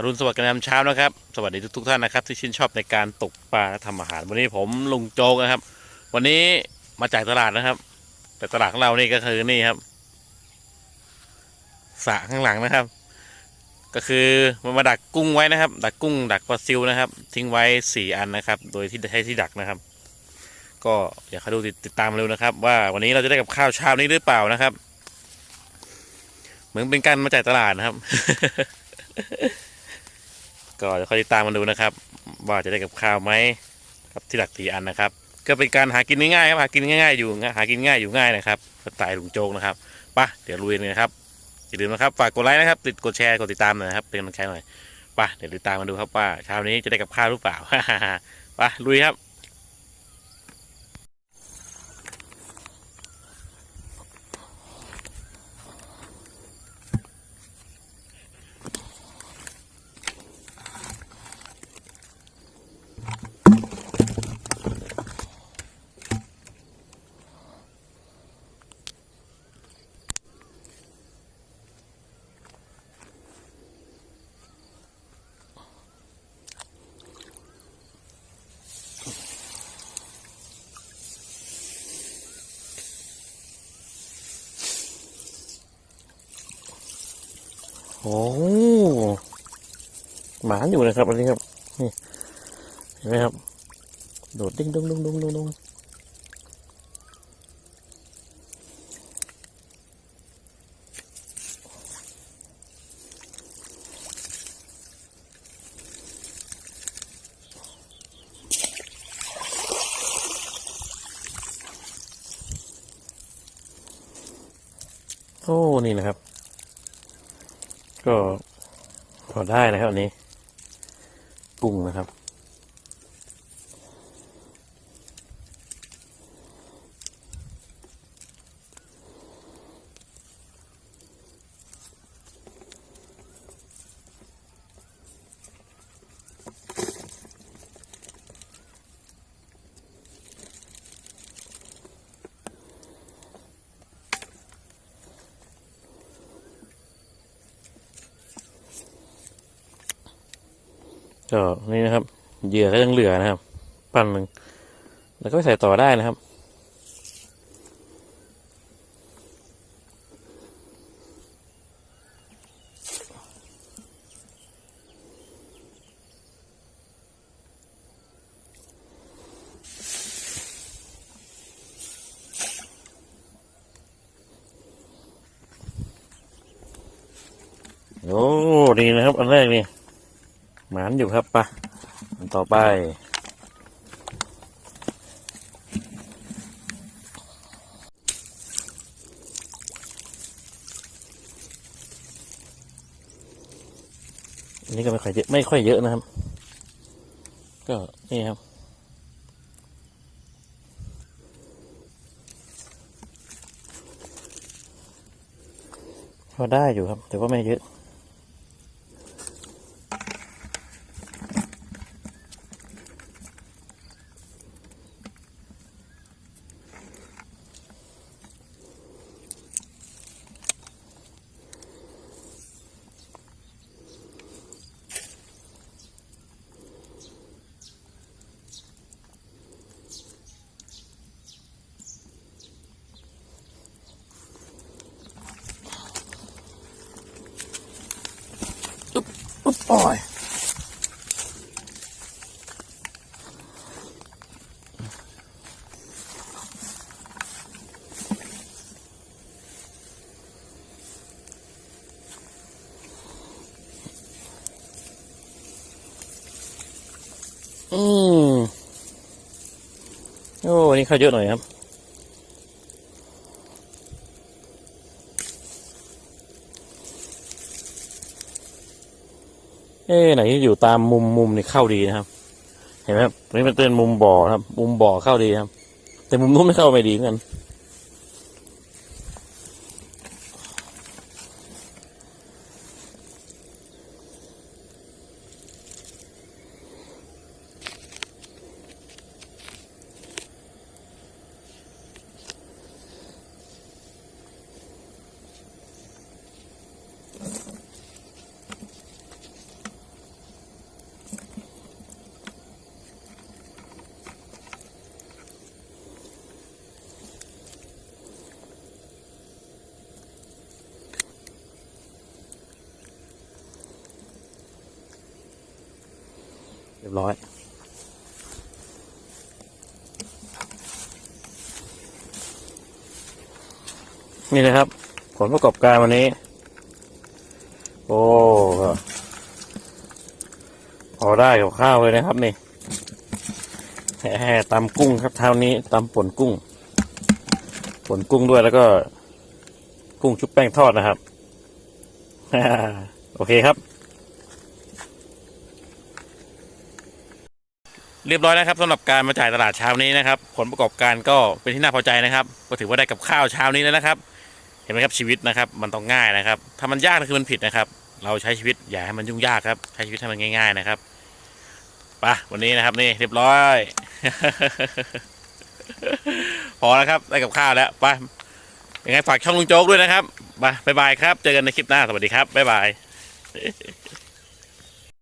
อรุณสวัสดิ์กันยามเช้านะครับ สวัสดีทุกๆท่านนะครับ ที่ชื่นชอบในการตกปลาและทำอาหาร วันนี้ผมลุงโจกนะครับ วันนี้มาจ่ายตลาดนะครับ แต่ตลาดของเรานี่ก็คือนี่ครับสระข้างหลังนะครับ ก็คือมันมาดักกุ้งไว้นะครับ ดักกุ้ง ดักปลาซิวนะครับ ทิ้งไว้สี่อันนะครับ โดยที่ใช้ที่ดักนะครับ ก็อยากให้ดูติดติดตามเร็วนะครับ ว่าวันนี้เราจะได้กับข้าวเช้านี้หรือเปล่านะครับ เหมือนเป็นการมาจ่ายตลาดนะครับ ก็เดี๋ยวคอยติดตามมาดูนะครับ ว่าจะได้กับข้าวไหมครับที่หลักสี่อันนะครับ ก็เป็นการหากินง่ายๆครับหากินง่ายๆอยู่หากินง่ายอยู่ง่ายนะครับสไตล์ลุงโจกนะครับไปะเดี๋ยวลุยเลยนะครับอย่าลืมนะครับฝากกดไลค์นะครับ ติดกดแชร์กดติดตามหน่อยนะครับเป็นกำลังใจหน่อยไปะเดี๋ยวติดตามมาดูครับว่าเช้านี้จะได้กับข้าวหรือเปล่าปะลุยครับ โอ้หมาอยู่นะครับอันนี้ครับนี่เห็นไหมครับ โดดดิ้งดุ้งดุ้งดุ้งดุ้งดุ้งโอ้ นี่นะครับ ก็พอได้นะครับอันนี้กุ้งนะครับ ก็นี่นะครับ เหยื่อก็ยังเหลือนะครับ ปั้นหนึ่งแล้วก็ไปใส่ต่อได้นะครับโอ้ดีนะครับ อันแรกนี่ หมานอยู่ครับปะต่อไป อันนี้ก็ไม่ค่อยเยอะไม่ค่อยเยอะนะครับ ก็นี่ครับพอได้อยู่ครับ แต่ว่าไม่เยอะ โอ้ยอืมโอ้ นี่เข้าเยอะหน่อยครับ เอ๊ไหนที่อยู่ตามมุมมุมนี่เข้าดีนะครับ เห็นไหมครับนี่มันเป็นมุมบ่อครับ มุมบ่อเข้าดีครับ แต่มุมนู้นไม่เข้าไม่ดีเหมือนกัน เรียบร้อยนี่นะครับ ผลประกอบการวันนี้ โอ้พอได้กับข้าวเลยนะครับนี่แห่ตำกุ้งครับเท้านี้ตำป่นกุ้งป่นกุ้งด้วยแล้วก็ กุ้งชุบแป้งทอดนะครับ โอเคครับ เรียบร้อยนะครับสำหรับการมาจ่ายตลาดเช้านี้นะครับ ผลประกอบการก็เป็นที่น่าพอใจนะครับ ก็ถือว่าได้กับข้าวเช้านี้แล้วนะครับ เห็นไหมครับชีวิตนะครับ มันต้องง่ายนะครับ ถ้ามันยากก็คือมันผิดนะครับ เราใช้ชีวิตอย่าให้มันยุ่งยากครับ ใช้ชีวิตให้มันง่าย ๆนะครับปะวันนี้นะครับนี่เรียบร้อย พอแล้วครับได้กับข้าวแล้วไปยังไงฝากช่องลุงโจ๊กด้วยนะครับไปบายครับ เจอกันในคลิปหน้าสวัสดีครับบ๊ายบาย